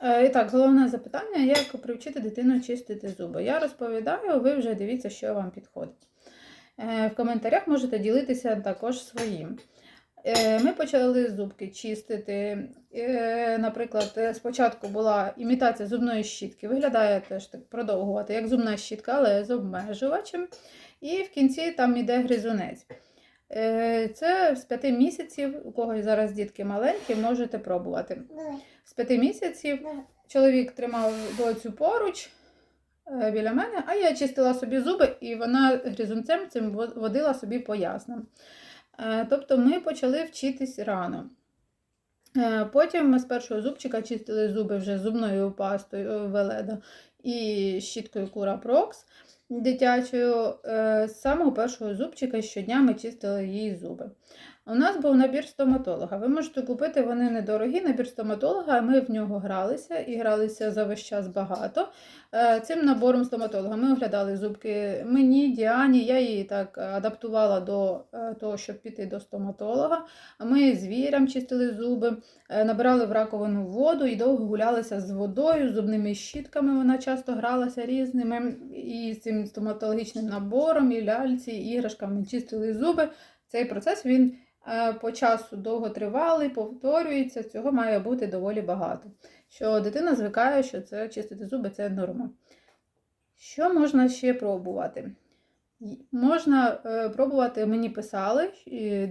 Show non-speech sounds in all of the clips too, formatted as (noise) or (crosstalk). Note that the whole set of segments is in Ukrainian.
Е, І так, головне запитання, як привчити дитину чистити зуби. Я розповідаю, ви вже дивіться, що вам підходить. Е, В коментарях можете ділитися також своїм. Е, Ми почали зубки чистити. Наприклад, спочатку була імітація зубної щітки. Виглядає теж так продовгувати, як зубна щітка, але з обмежувачем. І в кінці там іде гризунець. Е, Це з 5 місяців, у кого зараз дітки маленькі, можете пробувати. З 5 місяців чоловік тримав доцю поруч е, біля мене, а я чистила собі зуби, і вона гризунцем цим водила собі по яснам. Е, Тобто ми почали вчитись рано. Потім ми з першого зубчика чистили зуби вже зубною пастою Веледа і щіткою Кура Прокс дитячою. Е, З самого першого зубчика щодня ми чистили її зуби. У нас був набір стоматолога. Ви можете купити, вони недорогі, набір стоматолога. Ми в нього гралися і гралися за весь час багато. Е, Цим набором стоматолога ми оглядали зубки мені, Діані. Я її так адаптувала до е, того, щоб піти до стоматолога. Ми звірям чистили зуби, е, набирали в раковину воду і довго гулялися з водою, з зубними щітками. Вона часто гралася різними. І з цим стоматологічним набором, і ляльці, і іграшками чистили зуби. Цей процес він по часу довготривалий, повторюється. Цього має бути доволі багато. Що дитина звикає, що це чистити зуби це норма. Що можна ще пробувати? Можна е, пробувати, мені писали,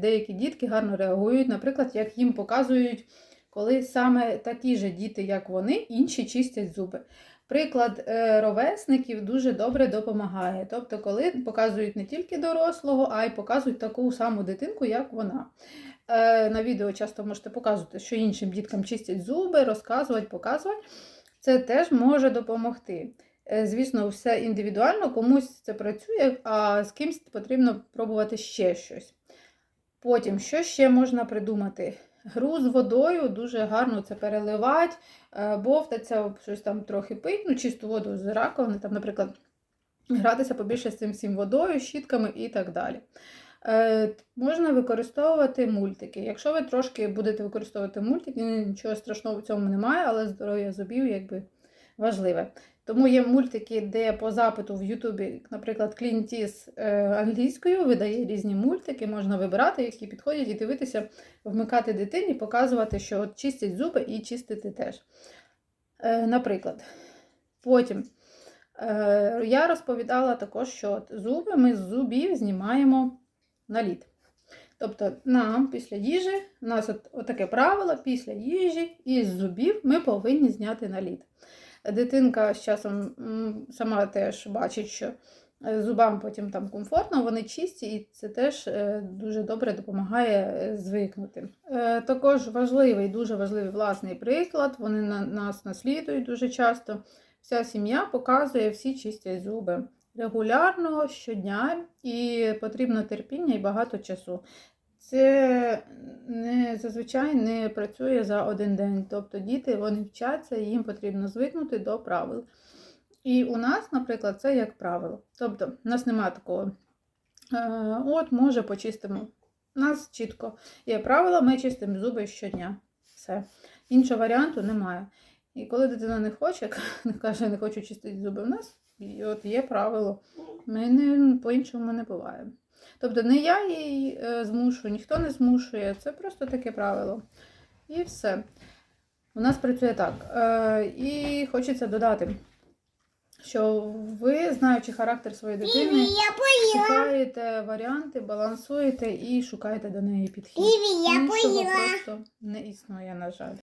деякі дітки гарно реагують, наприклад, як їм показують, коли саме такі же діти, як вони, інші чистять зуби. Приклад е, ровесників дуже добре допомагає. Тобто, коли показують не тільки дорослого, а й показують таку саму дитинку, як вона. Е, На відео часто можете показувати, що іншим діткам чистять зуби, розказувати, показувати. Це теж може допомогти. Е, Звісно, все індивідуально, комусь це працює, а з кимсь потрібно пробувати ще щось. Потім, що ще можна придумати? Гру з водою дуже гарно це переливати, е, бовтаться, щось там трохи пить, ну, чисту воду з раковини, там, наприклад, гратися побільше з цим всім водою, щітками і так далі. Е, Можна використовувати мультики. Якщо ви трошки будете використовувати мультики, нічого страшного в цьому немає, але здоров'я зубів якби важливе. Тому є мультики, де по запиту в Ютубі, наприклад, Клінтіс англійською видає різні мультики, можна вибирати, які підходять, і дивитися, вмикати дитині, показувати, що от чистять зуби і чистити теж. Е, Наприклад, потім е, я розповідала також, що зуби ми з зубів знімаємо наліт. Тобто нам після їжі, у нас от, от таке правило, після їжі із зубів ми повинні зняти наліт. Дитинка з часом сама теж бачить, що е, зубам потім там комфортно, вони чисті, і це теж е, дуже добре допомагає е, звикнути. Також важливий, дуже важливий власний приклад. Вони на нас наслідують дуже часто. Вся сім'я показує, всі чистять зуби регулярно щодня, і потрібно терпіння і багато часу. Це зазвичай не працює за один день. Тобто діти вони вчаться, і їм потрібно звикнути до правил. І у нас, наприклад, це як правило. Тобто, у нас немає такого, е, от, може, почистимо. У нас чітко є правила, ми чистимо зуби щодня. Все. Іншого варіанту немає. І коли дитина не хоче, (laughs) каже, не хочу чистити зуби, у нас і от є правило. Ми не, по-іншому не буває. Тобто не я її е, змушую, ніхто не змушує, це просто таке правило. І все. У нас працює так. Е, і хочеться додати, що ви, знаючи характер своєї дитини, шукаєте варіанти, балансуєте і шукаєте до неї підхід. Іншого просто не існує, на жаль.